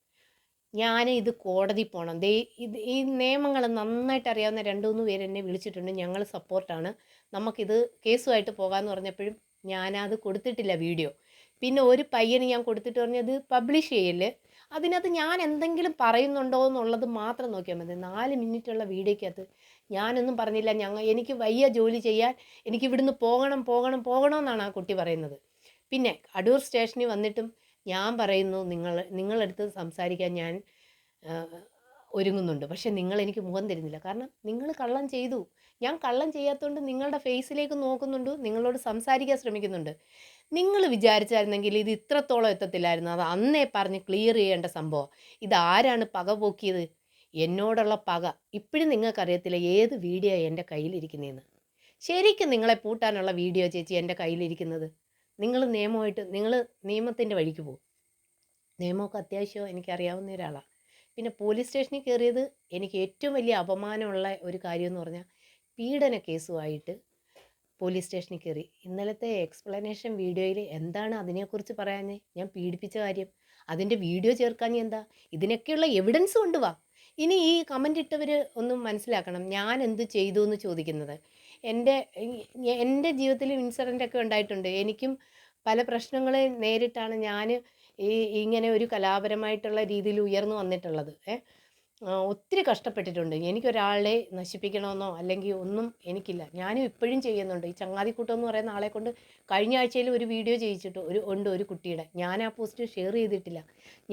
ഞാൻ ഇത് കോടതി പോകണം ദേ ഇത് ഈ നിയമങ്ങൾ നന്നായിട്ട് അറിയാവുന്ന രണ്ട് മൂന്ന് പേര് എന്നെ വിളിച്ചിട്ടുണ്ട്. ഞങ്ങൾ സപ്പോർട്ടാണ് നമുക്കിത് കേസുമായിട്ട് പോകാമെന്ന് പറഞ്ഞപ്പോഴും ഞാനത് കൊടുത്തിട്ടില്ല വീഡിയോ. പിന്നെ ഒരു പയ്യന് ഞാൻ കൊടുത്തിട്ട് പറഞ്ഞത് പബ്ലിഷ് ചെയ്യൽ. അതിനകത്ത് ഞാൻ എന്തെങ്കിലും പറയുന്നുണ്ടോ എന്നുള്ളത് മാത്രം നോക്കിയാൽ മതി. നാല് മിനിറ്റുള്ള വീഡിയോയ്ക്കകത്ത് ഞാനൊന്നും പറഞ്ഞില്ല. ഞങ്ങൾ എനിക്ക് വയ്യ ജോലി ചെയ്യാൻ. എനിക്ക് ഇവിടുന്ന് പോകണം പോകണം പോകണം എന്നാണ് ആ കുട്ടി പറയുന്നത്. പിന്നെ അടൂർ സ്റ്റേഷനിൽ വന്നിട്ടും ഞാൻ പറയുന്നു നിങ്ങൾ നിങ്ങളടുത്ത് സംസാരിക്കാൻ ഞാൻ ഒരുങ്ങുന്നുണ്ട്. പക്ഷെ നിങ്ങൾ എനിക്ക് മുഖം തരുന്നില്ല. കാരണം നിങ്ങൾ കള്ളം ചെയ്തു. ഞാൻ കള്ളം ചെയ്യാത്തതുകൊണ്ട് നിങ്ങളുടെ ഫേസിലേക്ക് നോക്കുന്നുണ്ട്. നിങ്ങളോട് സംസാരിക്കാൻ ശ്രമിക്കുന്നുണ്ട്. നിങ്ങൾ വിചാരിച്ചായിരുന്നെങ്കിൽ ഇത് ഇത്രത്തോളം എത്തത്തില്ലായിരുന്നു. അത് അന്നേ പറഞ്ഞ് ക്ലിയർ ചെയ്യേണ്ട സംഭവം. ഇത് പക പോക്കിയത്? എന്നോടുള്ള പക ഇപ്പോഴും നിങ്ങൾക്കറിയത്തില്ല ഏത് വീഡിയോ എന്റെ കയ്യിലിരിക്കുന്നതെന്ന് ശരിക്കും നിങ്ങളെ പൂട്ടാനുള്ള വീഡിയോ ചേച്ചി എന്റെ കയ്യിലിരിക്കുന്നത്? നിങ്ങൾ നിയമമായിട്ട് നിങ്ങൾ നിയമത്തിന്റെ വഴിക്ക് പോകും നിയമമൊക്കെ അത്യാവശ്യം എനിക്കറിയാവുന്ന ഒരാളാണ് പിന്നെ പോലീസ് സ്റ്റേഷനിൽ കയറിയത് എനിക്ക് ഏറ്റവും വലിയ അപമാനമുള്ള ഒരു കാര്യം എന്ന് പറഞ്ഞാൽ പീഡന കേസുമായിട്ട് പോലീസ് സ്റ്റേഷനിൽ കയറി. ഇന്നലത്തെ എക്സ്പ്ലനേഷൻ വീഡിയോയിൽ എന്താണ് അതിനെക്കുറിച്ച് പറയാൻ ഞാൻ പീഡിപ്പിച്ച കാര്യം. അതിന്റെ വീഡിയോ ചേർക്കാൻ എന്താ? ഇതിനൊക്കെയുള്ള എവിഡൻസ് കൊണ്ടുവാ ഇനി ഈ കമന്റ് ഇട്ടവർ ഒന്നും മനസ്സിലാക്കണം ഞാൻ എന്ത് ചെയ്തു എന്ന് ചോദിക്കുന്നത്. എന്റെ എന്റെ ജീവിതത്തിൽ ഇൻസിഡന്റ് ഒക്കെ ഉണ്ടായിട്ടുണ്ട്. എനിക്കും പല പ്രശ്നങ്ങളെ നേരിട്ടാണ് ഞാൻ ഈ ഇങ്ങനെ ഒരു കലാപരമായിട്ടുള്ള രീതിയിൽ ഉയർന്നു വന്നിട്ടുള്ളത്. ഒത്തിരി കഷ്ടപ്പെട്ടിട്ടുണ്ട്. എനിക്കൊരാളെ നശിപ്പിക്കണമെന്നോ അല്ലെങ്കിൽ ഒന്നും എനിക്കില്ല. ഞാനും ഇപ്പോഴും ചെയ്യുന്നുണ്ട്. ഈ ചങ്ങാതിക്കൂട്ടം എന്ന് പറയുന്ന ആളെ കൊണ്ട് കഴിഞ്ഞ ആഴ്ചയിൽ ഒരു വീഡിയോ ചെയ്യിച്ചിട്ട് ഒരു ഉണ്ട് ഒരു കുട്ടിയുടെ. ഞാൻ ആ പോസ്റ്റ് ഷെയർ ചെയ്തിട്ടില്ല.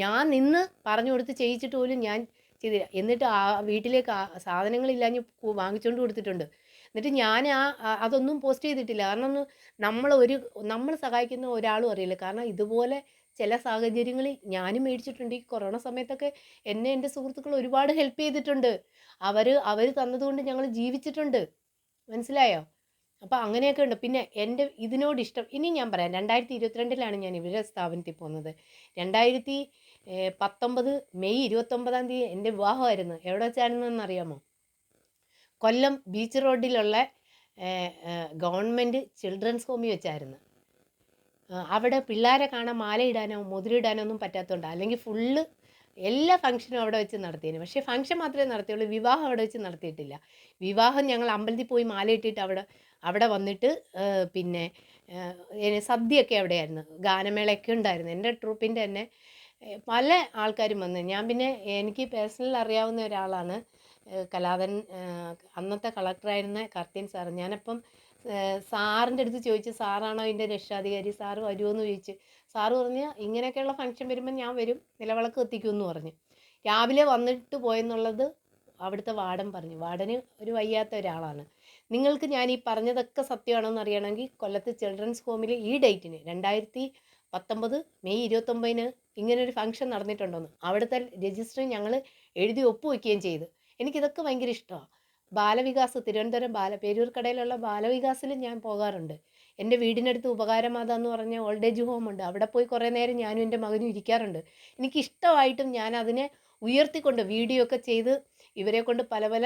ഞാൻ നിന്ന് പറഞ്ഞു കൊടുത്ത് ചെയ്യിച്ചിട്ട് പോലും ഞാൻ ചെയ്തില്ല. എന്നിട്ട് ആ വീട്ടിലേക്ക് സാധനങ്ങളില്ലാഞ്ഞ് വാങ്ങിച്ചുകൊണ്ട് കൊടുത്തിട്ടുണ്ട്. എന്നിട്ട് ഞാൻ ആ അതൊന്നും പോസ്റ്റ് ചെയ്തിട്ടില്ല. കാരണം നമ്മൾ ഒരു നമ്മൾ സഹായിക്കുന്ന ഒരാളും അറിയില്ല. കാരണം ഇതുപോലെ ചില സാഹചര്യങ്ങളിൽ ഞാനും മേടിച്ചിട്ടുണ്ട്. ഈ കൊറോണ സമയത്തൊക്കെ എന്നെ എന്റെ സുഹൃത്തുക്കൾ ഒരുപാട് ഹെൽപ്പ് ചെയ്തിട്ടുണ്ട്. അവർ അവർ തന്നതുകൊണ്ട് ഞങ്ങൾ ജീവിച്ചിട്ടുണ്ട്. മനസ്സിലായോ? അപ്പോൾ അങ്ങനെയൊക്കെ ഉണ്ട്. പിന്നെ എന്റെ ഇതിനോട് ഇഷ്ടം ഇനി ഞാൻ പറയാം. രണ്ടായിരത്തി ഇരുപത്തിരണ്ടിലാണ് ഞാൻ ഇവരുടെ സ്ഥാപനത്തിൽ പോകുന്നത്. രണ്ടായിരത്തി പത്തൊമ്പത് മെയ് ഇരുപത്തൊമ്പതാം തീയതി എന്റെ വിവാഹമായിരുന്നു. എവിടെ വെച്ചായിരുന്നെന്ന് അറിയാമോ കൊല്ലം ബീച്ച് റോഡിലുള്ള ഗവൺമെന്റ് ചിൽഡ്രൻസ് ഹോമിൽ വെച്ചായിരുന്നു. അവിടെ പിള്ളേരെ കാണാൻ മാലയിടാനോ മുതിരിടാനോ ഒന്നും പറ്റാത്തതുകൊണ്ട് അല്ലെങ്കിൽ ഫുള്ള് എല്ലാ ഫംഗ്ഷനും അവിടെ വെച്ച് നടത്തിയേനെ പക്ഷേ ഫംഗ്ഷൻ മാത്രമേ നടത്തിയുള്ളൂ. വിവാഹം അവിടെ വെച്ച് നടത്തിയിട്ടില്ല. വിവാഹം ഞങ്ങൾ അമ്പലത്തിൽ പോയി മാലയിട്ടിട്ട് അവിടെ അവിടെ വന്നിട്ട് പിന്നെ സദ്യയൊക്കെ അവിടെയായിരുന്നു. ഗാനമേളയൊക്കെ ഉണ്ടായിരുന്നു. എന്റെ ട്രൂപ്പിന്റെ തന്നെ പല ആൾക്കാരും വന്ന്. ഞാൻ പിന്നെ എനിക്ക് പേഴ്സണൽ അറിയാവുന്ന ഒരാളാണ്. കലാതൻ അന്നത്തെ കളക്ടറായിരുന്ന കർത്തിയൻ സാർ ഞാനപ്പം സാറിന്റെ അടുത്ത് ചോദിച്ചു സാറാണോ ഇതിന്റെ രക്ഷാധികാരി? സാറ് വരുമോ എന്ന് ചോദിച്ചു. സാറ് പറഞ്ഞ് ഇങ്ങനെയൊക്കെയുള്ള ഫംഗ്ഷൻ വരുമ്പോൾ ഞാൻ വരും. നിലവിളക്ക് എത്തിക്കുമെന്ന് പറഞ്ഞ്. രാവിലെ വന്നിട്ട് പോയെന്നുള്ളത് അവിടുത്തെ വാർഡൻ പറഞ്ഞു. വാർഡന് ഒരു വയ്യാത്ത ഒരാളാണ്. നിങ്ങൾക്ക് ഞാൻ ഈ പറഞ്ഞതൊക്കെ സത്യമാണോ അറിയണമെങ്കിൽ കൊല്ലത്ത് ചിൽഡ്രൻസ് ഹോമിൽ ഈ ഡേറ്റിന് രണ്ടായിരത്തി പത്തൊമ്പത് മെയ് ഇരുപത്തൊമ്പതിന് ഇങ്ങനൊരു ഫംഗ്ഷൻ നടന്നിട്ടുണ്ടോന്ന്. അവിടുത്തെ രജിസ്റ്ററിൽ ഞങ്ങൾ എഴുതി ഒപ്പുവെക്കുകയും ചെയ്തു. എനിക്കിതൊക്കെ ഭയങ്കര ഇഷ്ടമാണ് ബാലവികാസ് തിരുവനന്തപുരം ബാല പേരൂർക്കടയിലുള്ള ബാലവികാസിൽ ഞാൻ പോകാറുണ്ട്. എന്റെ വീടിനടുത്ത് ഉപകാരമാത എന്ന് പറഞ്ഞ ഓൾഡ് ഏജ് ഹോം ഉണ്ട് അവിടെ പോയി കുറേ നേരം ഞാനും എന്റെ മകനും ഇരിക്കാറുണ്ട്. എനിക്കിഷ്ടമായിട്ടും ഞാൻ അതിനെ ഉയർത്തിക്കൊണ്ട് വീഡിയോ ഒക്കെ ചെയ്ത് ഇവരെ കൊണ്ട് പല പല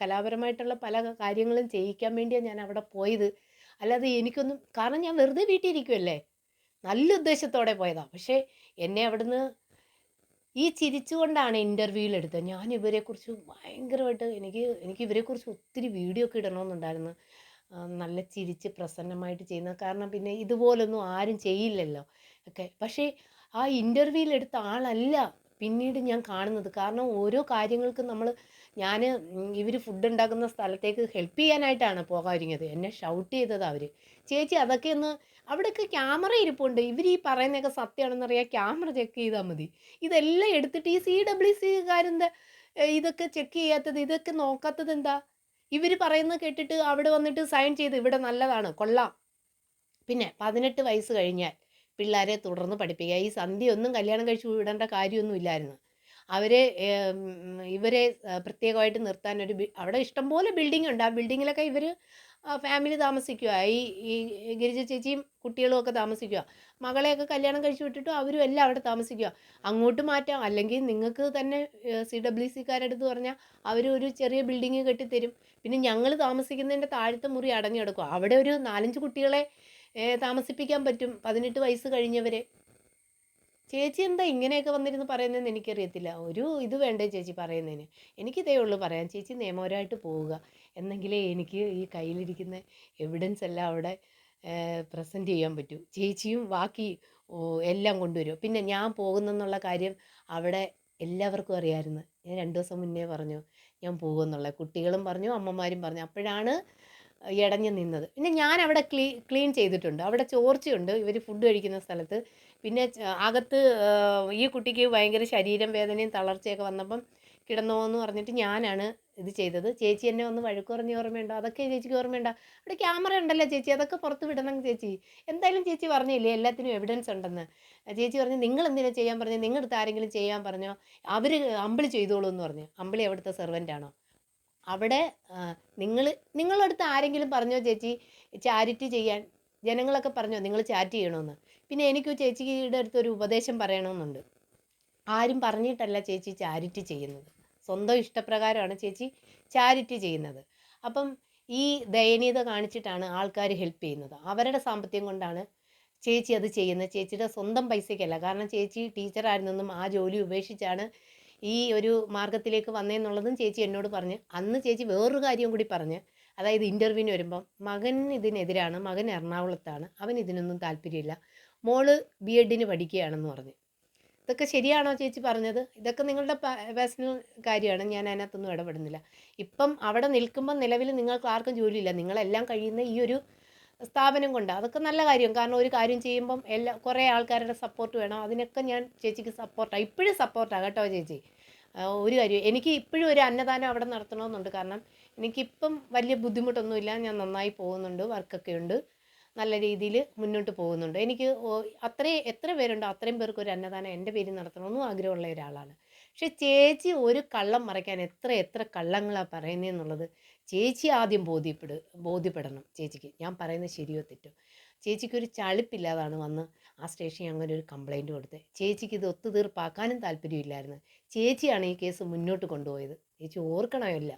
കലാപരമായിട്ടുള്ള പല കാര്യങ്ങളും ചെയ്യിക്കാൻ വേണ്ടിയാണ് ഞാൻ അവിടെ പോയത്. അല്ലാതെ എനിക്കൊന്നും കാരണം ഞാൻ വെറുതെ വീട്ടിൽ ഇരിക്കുമല്ലേ നല്ല ഉദ്ദേശത്തോടെ പോയതാണ് പക്ഷേ എന്നെ അവിടുന്ന് ഈ ചിരിച്ചുകൊണ്ടാണ് ഇന്റർവ്യൂവിൽ എടുത്തത്. ഞാൻ ഇവരെക്കുറിച്ച് ഭയങ്കരമായിട്ട് എനിക്ക് എനിക്ക് ഇവരെക്കുറിച്ച് ഒത്തിരി വീഡിയോ ഒക്കെ ഇടണമെന്നുണ്ടായിരുന്നു. നല്ല ചിരിച്ച് പ്രസന്നമായിട്ട് ചെയ്യുന്ന കാരണം പിന്നെ ഇതുപോലൊന്നും ആരും ചെയ്യില്ലല്ലോ. ഒക്കെ. പക്ഷേ ആ ഇന്റർവ്യൂവിൽ എടുത്ത ആളല്ല പിന്നീട് ഞാൻ കാണുന്നത്. കാരണം ഓരോ കാര്യങ്ങൾക്കും നമ്മൾ ഞാൻ ഇവർ ഫുഡ് ഉണ്ടാക്കുന്ന സ്ഥലത്തേക്ക് ഹെൽപ്പ് ചെയ്യാനായിട്ടാണ് പോകാതിരുന്നത്. എന്നെ ഷൗട്ട് ചെയ്തത് അവർ ചേച്ചി അതൊക്കെ ഒന്ന് അവിടെയൊക്കെ ക്യാമറ ഇരിപ്പുണ്ട്. ഇവർ ഈ പറയുന്നതൊക്കെ സത്യമാണെന്നറിയാം ക്യാമറ ചെക്ക് ചെയ്താൽ മതി. ഇതെല്ലാം എടുത്തിട്ട് ഈ സി ഡബ്ല്യു സിക്കാരെന്താ ഇതൊക്കെ ചെക്ക് ചെയ്യാത്തത് ഇതൊക്കെ നോക്കാത്തത് എന്താ? ഇവർ പറയുന്നത് കേട്ടിട്ട് അവിടെ വന്നിട്ട് സൈൻ ചെയ്ത് ഇവിടെ നല്ലതാണ് കൊള്ളാം. പിന്നെ പതിനെട്ട് വയസ്സ് കഴിഞ്ഞാൽ പിള്ളേരെ തുടർന്ന് പഠിപ്പിക്കുക. ഈ സന്ധ്യയൊന്നും കല്യാണം കഴിച്ചു വിടേണ്ട കാര്യമൊന്നും ഇല്ലായിരുന്നു. അവരെ ഇവരെ പ്രത്യേകമായിട്ട് ബി- അവിടെ ഇഷ്ടംപോലെ ബിൽഡിംഗ് ഉണ്ട്. ആ ബിൽഡിങ്ങിലൊക്കെ ഇവർ ഫാമിലി താമസിക്കുക ഈ ഈ ഗിരിജ ചേച്ചിയും കുട്ടികളും ഒക്കെ താമസിക്കുക മകളെയൊക്കെ കല്യാണം കഴിച്ചു വിട്ടിട്ട് അവരും എല്ലാം അവിടെ താമസിക്കുക അങ്ങോട്ട് മാറ്റാം. അല്ലെങ്കിൽ നിങ്ങൾക്ക് തന്നെ സി ഡബ്ല്യു സിക്കാരടുത്ത് പറഞ്ഞാൽ അവർ ഒരു ചെറിയ ബിൽഡിങ് കെട്ടിത്തരും. പിന്നെ ഞങ്ങൾ താമസിക്കുന്നതിന്റെ താഴത്തെ മുറി അടഞ്ഞു കിടക്കും. അവിടെ ഒരു നാലഞ്ച് കുട്ടികളെ താമസിപ്പിക്കാൻ പറ്റും. പതിനെട്ട് വയസ്സ് കഴിഞ്ഞവരെ. ചേച്ചി എന്താ ഇങ്ങനെയൊക്കെ വന്നിരുന്ന് പറയുന്നതെന്ന് എനിക്കറിയത്തില്ല. ഒരു ഇത് വേണ്ടേ ചേച്ചി പറയുന്നതിന്? എനിക്കിതേ ഉള്ളൂ പറയാം ചേച്ചി നിയമപരമായിട്ട് പോവുക. എന്നെങ്കിലേ എനിക്ക് ഈ കയ്യിലിരിക്കുന്ന എവിഡൻസ് എല്ലാം അവിടെ പ്രസന്റ് ചെയ്യാൻ പറ്റൂ. ചേച്ചിയും ബാക്കി എല്ലാം കൊണ്ടുവരും പിന്നെ ഞാൻ പോകുന്നെന്നുള്ള കാര്യം അവിടെ എല്ലാവർക്കും അറിയാമായിരുന്നു. ഞാൻ രണ്ട് ദിവസം മുന്നേ പറഞ്ഞു ഞാൻ പോകുമെന്നുള്ള. കുട്ടികളും പറഞ്ഞു അമ്മമാരും പറഞ്ഞു. അപ്പോഴാണ് ഇടഞ്ഞു നിന്നത്. പിന്നെ ഞാൻ അവിടെ ക്ലീ ക്ലീൻ ചെയ്തിട്ടുണ്ട്. അവിടെ ചോർച്ചയുണ്ട്. ഇവർ ഫുഡ് കഴിക്കുന്ന സ്ഥലത്ത്. പിന്നെ അകത്ത് ഈ കുട്ടിക്ക് ഭയങ്കര ശരീരം വേദനയും തളർച്ചയൊക്കെ വന്നപ്പം കിടന്നോ എന്ന് പറഞ്ഞിട്ട് ഞാനാണ് ഇത് ചെയ്തത്. ചേച്ചി എന്നെ ഒന്ന് വഴുക്ക് ഓർമ്മയുണ്ടോ? അതൊക്കെ ചേച്ചിക്ക് ഓർമ്മയുണ്ടോ? അവിടെ ക്യാമറ ഉണ്ടല്ലോ ചേച്ചി. അതൊക്കെ പുറത്ത് വിടണം ചേച്ചി. എന്തായാലും ചേച്ചി പറഞ്ഞില്ലേ എല്ലാത്തിനും എവിഡൻസ് ഉണ്ടെന്ന്. ചേച്ചി പറഞ്ഞു നിങ്ങൾ എന്തിനാ ചെയ്യാൻ പറഞ്ഞു? നിങ്ങളുടെ ആരെങ്കിലും ചെയ്യാൻ പറഞ്ഞോ? അവർ അമ്പിളി ചെയ്തോളൂ എന്ന് പറഞ്ഞു. അമ്പിളി അവിടുത്തെ സെർവന്റ് ആണോ? അവിടെ നിങ്ങൾ നിങ്ങളടുത്ത് ആരെങ്കിലും പറഞ്ഞോ ചേച്ചി ചാരിറ്റി ചെയ്യാൻ? ജനങ്ങളൊക്കെ പറഞ്ഞോ നിങ്ങൾ ചാറ്റ് ചെയ്യണമെന്ന് പിന്നെ എനിക്ക് ചേച്ചിയുടെ അടുത്ത് ഒരു ഉപദേശം പറയണമെന്നുണ്ട്. ആരും പറഞ്ഞിട്ടല്ല ചേച്ചി ചാരിറ്റി ചെയ്യുന്നത്. സ്വന്തം ഇഷ്ടപ്രകാരമാണ് ചേച്ചി ചാരിറ്റി ചെയ്യുന്നത്. അപ്പം ഈ ദയനീയത കാണിച്ചിട്ടാണ് ആൾക്കാർ ഹെൽപ്പ് ചെയ്യുന്നത്. അവരുടെ സാമ്പത്തികം കൊണ്ടാണ് ചേച്ചി അത് ചെയ്യുന്നത്. ചേച്ചിയുടെ സ്വന്തം പൈസയ്ക്കല്ല കാരണം ചേച്ചി ടീച്ചറായിരുന്നെന്നും ആ ജോലി ഉപേക്ഷിച്ചാണ് ഈ ഒരു മാർഗത്തിലേക്ക് വന്നതെന്നുള്ളതും ചേച്ചി എന്നോട് പറഞ്ഞ്. അന്ന് ചേച്ചി വേറൊരു കാര്യം കൂടി പറഞ്ഞ്. അതായത് ഇന്റർവ്യൂവിന് വരുമ്പം മകൻ ഇതിനെതിരാണ് മകൻ എറണാകുളത്താണ് അവൻ ഇതിനൊന്നും താല്പര്യമില്ല. മോൾ ബി എഡിന് പഠിക്കുകയാണെന്ന് പറഞ്ഞു. ഇതൊക്കെ ശരിയാണോ ചേച്ചി പറഞ്ഞത്? ഇതൊക്കെ നിങ്ങളുടെ പേഴ്സണൽ കാര്യമാണ്. ഞാൻ അതിനകത്തൊന്നും ഇടപെടുന്നില്ല. ഇപ്പം അവിടെ നിൽക്കുമ്പോൾ നിലവിൽ നിങ്ങൾക്ക് ആർക്കും ജോലിയില്ല. നിങ്ങളെല്ലാം കഴിയുന്ന ഈ ഒരു സ്ഥാപനം കൊണ്ട്. അതൊക്കെ നല്ല കാര്യം. കാരണം ഒരു കാര്യം ചെയ്യുമ്പം എല്ലാ കുറേ ആൾക്കാരുടെ സപ്പോർട്ട് വേണം. അതിനൊക്കെ ഞാൻ ചേച്ചിക്ക് സപ്പോർട്ടാണ് ഇപ്പോഴും സപ്പോർട്ടാണ് കേട്ടോ ചേച്ചി. ഒരു കാര്യം. എനിക്ക് ഇപ്പോഴും ഒരു അന്നദാനം അവിടെ നടത്തണമെന്നുണ്ട്. കാരണം എനിക്കിപ്പം വലിയ ബുദ്ധിമുട്ടൊന്നുമില്ല. ഞാൻ നന്നായി പോകുന്നുണ്ട്. വർക്കൊക്കെ ഉണ്ട്. നല്ല രീതിയിൽ മുന്നോട്ട് പോകുന്നുണ്ട്. എനിക്ക് അത്രയും എത്ര പേരുണ്ടോ അത്രയും പേർക്ക് ഒരു അന്നദാനം എന്റെ പേരിൽ നടത്തണമെന്നും ആഗ്രഹമുള്ള ഒരാളാണ്. പക്ഷെ ചേച്ചി ഒരു കള്ളം മറയ്ക്കാൻ എത്ര എത്ര കള്ളങ്ങളാണ് പറയുന്നതെന്നുള്ളത് ചേച്ചി ആദ്യം ബോധ്യപ്പെട് ബോധ്യപ്പെടണം ചേച്ചിക്ക്. ഞാൻ പറയുന്നത് ശരിയോ തെറ്റോ? ചേച്ചിക്ക് ഒരു ചളിപ്പില്ലാതാണ് വന്ന് ആ സ്റ്റേഷനിൽ അങ്ങനെ ഒരു കംപ്ലൈന്റ് കൊടുത്തത് ചേച്ചിക്ക് ഇത് ഒത്തുതീർപ്പാക്കാനും താല്പര്യമില്ലായിരുന്നു. ചേച്ചിയാണ് ഈ കേസ് മുന്നോട്ട് കൊണ്ടുപോയത്. ചേച്ചി ഓർക്കണമല്ല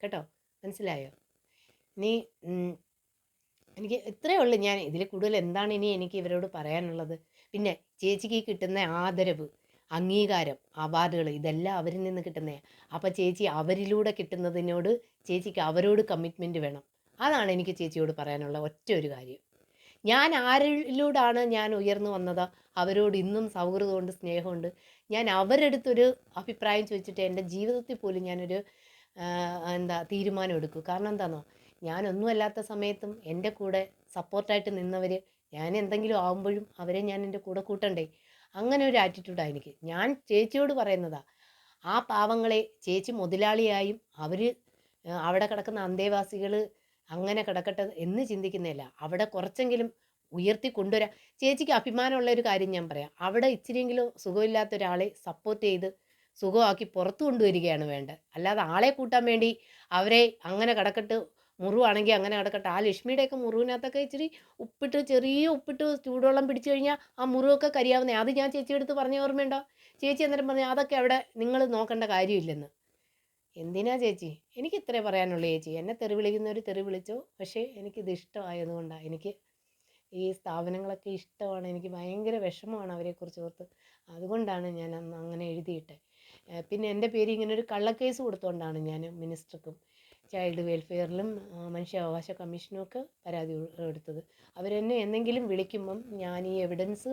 കേട്ടോ? മനസ്സിലായോ? ഇനി എനിക്ക് ഇത്രയേ ഉള്ളൂ ഞാൻ ഇതിൽ കൂടുതൽ എന്താണ് ഇനി എനിക്ക് ഇവരോട് പറയാനുള്ളത്. പിന്നെ ചേച്ചിക്ക് കിട്ടുന്ന ആദരവ് അംഗീകാരം അവാർഡുകൾ ഇതെല്ലാം അവരിൽ നിന്ന് കിട്ടുന്നതാണ് അപ്പോൾ ചേച്ചി അവരിലൂടെ കിട്ടുന്നതിനോട് ചേച്ചിക്ക് അവരോട് കമ്മിറ്റ്മെന്റ് വേണം. അതാണ് എനിക്ക് ചേച്ചിയോട് പറയാനുള്ള ഒറ്റ ഒരു കാര്യം. ഞാൻ ആരിലൂടാണ് ഞാൻ ഉയർന്നു വന്നത്? അവരോട് ഇന്നും സൗഹൃദമുണ്ട് സ്നേഹമുണ്ട്. ഞാൻ അവരെടുത്തൊരു അഭിപ്രായം ചോദിച്ചിട്ട് എന്റെ ജീവിതത്തിൽ പോലും ഞാനൊരു എന്താ തീരുമാനം എടുക്കും. കാരണം എന്താണോ ഞാനൊന്നുമല്ലാത്ത സമയത്തും എന്റെ കൂടെ സപ്പോർട്ടായിട്ട് നിന്നവർ ഞാൻ എന്തെങ്കിലും ആകുമ്പോഴും അവരെ ഞാൻ എന്റെ കൂടെ കൂട്ടണ്ടേ? അങ്ങനെ ഒരു ആറ്റിറ്റ്യൂഡാണ് എനിക്ക്. ഞാൻ ചേച്ചിയോട് പറയുന്നതാ ആ പാവങ്ങളെ ചേച്ചി മുതലാളിയായും അവർ അവിടെ കിടക്കുന്ന അന്തേവാസികൾ അങ്ങനെ കിടക്കട്ടെ എന്ന് ചിന്തിക്കുന്നില്ല. അവിടെ കുറച്ചെങ്കിലും ഉയർത്തി കൊണ്ടുവരാം. ചേച്ചിക്ക് അഭിമാനമുള്ള ഒരു കാര്യം ഞാൻ പറയാം. അവിടെ ഇച്ചിരിയെങ്കിലും സുഖമില്ലാത്ത ഒരാളെ സപ്പോർട്ട് ചെയ്ത് സുഖമാക്കി പുറത്തു കൊണ്ടുവരികയാണ് വേണ്ടത്. അല്ലാതെ ആളെ കൂട്ടാൻ വേണ്ടി അവരെ അങ്ങനെ കിടക്കട്ട് മുറിവാണെങ്കിൽ അങ്ങനെ കിടക്കട്ടെ. ആ ലക്ഷ്മിയുടെയൊക്കെ മുറിവിനകത്തൊക്കെ ഇച്ചിരി ഉപ്പിട്ട് ചെറിയ ഉപ്പിട്ട് ചൂടുവെള്ളം പിടിച്ചു കഴിഞ്ഞാൽ ആ മുറിവൊക്കെ കരിയാവുന്നേ. അത് ഞാൻ ചേച്ചിയെടുത്ത് പറഞ്ഞ ഓർമ്മയുണ്ടോ? ചേച്ചി അന്നേരം പറഞ്ഞു അതൊക്കെ അവിടെ നിങ്ങൾ നോക്കേണ്ട കാര്യമില്ലെന്ന്. എന്തിനാ ചേച്ചി? എനിക്ക് ഇത്രേ പറയാനുള്ളൂ ചേച്ചി. എന്നെ തെറി വിളിക്കുന്നവർ തെറി വിളിച്ചു? പക്ഷേ എനിക്കിത് ഇഷ്ടമായതുകൊണ്ടാണ് എനിക്ക് ഈ സ്ഥാപനങ്ങളൊക്കെ ഇഷ്ടമാണ്. എനിക്ക് ഭയങ്കര വിഷമമാണ് അവരെക്കുറിച്ച് ഓർത്ത്. അതുകൊണ്ടാണ് ഞാൻ അന്ന് അങ്ങനെ എഴുതിയിട്ടെ. പിന്നെ എന്റെ പേര് ഇങ്ങനെ ഒരു കള്ളക്കേസ് കൊടുത്തുകൊണ്ടാണ് ഞാൻ മിനിസ്റ്റർക്കും ചൈൽഡ് വെൽഫെയറിലും മനുഷ്യാവകാശ കമ്മീഷനും ഒക്കെ പരാതി എടുത്തത്. അവരെന്നെ എന്തെങ്കിലും വിളിക്കുമ്പം ഞാൻ ഈ എവിഡൻസ്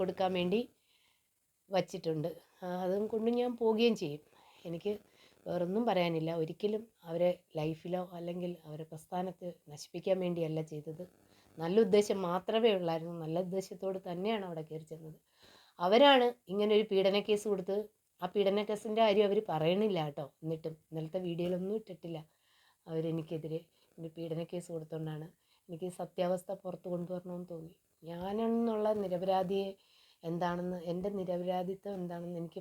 കൊടുക്കാൻ വേണ്ടി വച്ചിട്ടുണ്ട്. അതും കൊണ്ട് ഞാൻ പോവുകയും ചെയ്യും. എനിക്ക് വേറൊന്നും പറയാനില്ല. ഒരിക്കലും അവരെ ലൈഫിലോ അല്ലെങ്കിൽ അവരെ പ്രസ്ഥാനത്തെ നശിപ്പിക്കാൻ വേണ്ടിയല്ല ചെയ്തത്. നല്ല ഉദ്ദേശം മാത്രമേ ഉള്ളായിരുന്നു. നല്ല ഉദ്ദേശത്തോട് തന്നെയാണ് അവിടെ കയറി ചെന്നത്. അവരാണ് ഇങ്ങനെ ഒരു പീഡന കേസ് കൊടുത്ത് ആ പീഡന കേസിന്റെ കാര്യം അവർ പറയണില്ല കേട്ടോ. എന്നിട്ടും ഇന്നലത്തെ വീഡിയോയിലൊന്നും ഇട്ടിട്ടില്ല. അവരെനിക്കെതിരെ ഒരു പീഡന കേസ് കൊടുത്തുകൊണ്ടാണ് എനിക്ക് സത്യാവസ്ഥ പുറത്ത് കൊണ്ടുവരണമെന്ന് തോന്നി. ഞാനെന്നുള്ള നിരപരാധിയെ എന്താണെന്ന് എന്റെ നിരപരാധിത്വം എന്താണെന്ന് എനിക്ക്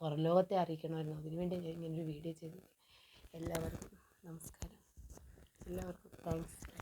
പുറലോകത്തെ അറിയിക്കണമായിരുന്നു അതിനുവേണ്ടി ഞാൻ ഇങ്ങനൊരു വീഡിയോ ചെയ്തത്. എല്ലാവർക്കും നമസ്കാരം. എല്ലാവർക്കും താങ്ക്സ്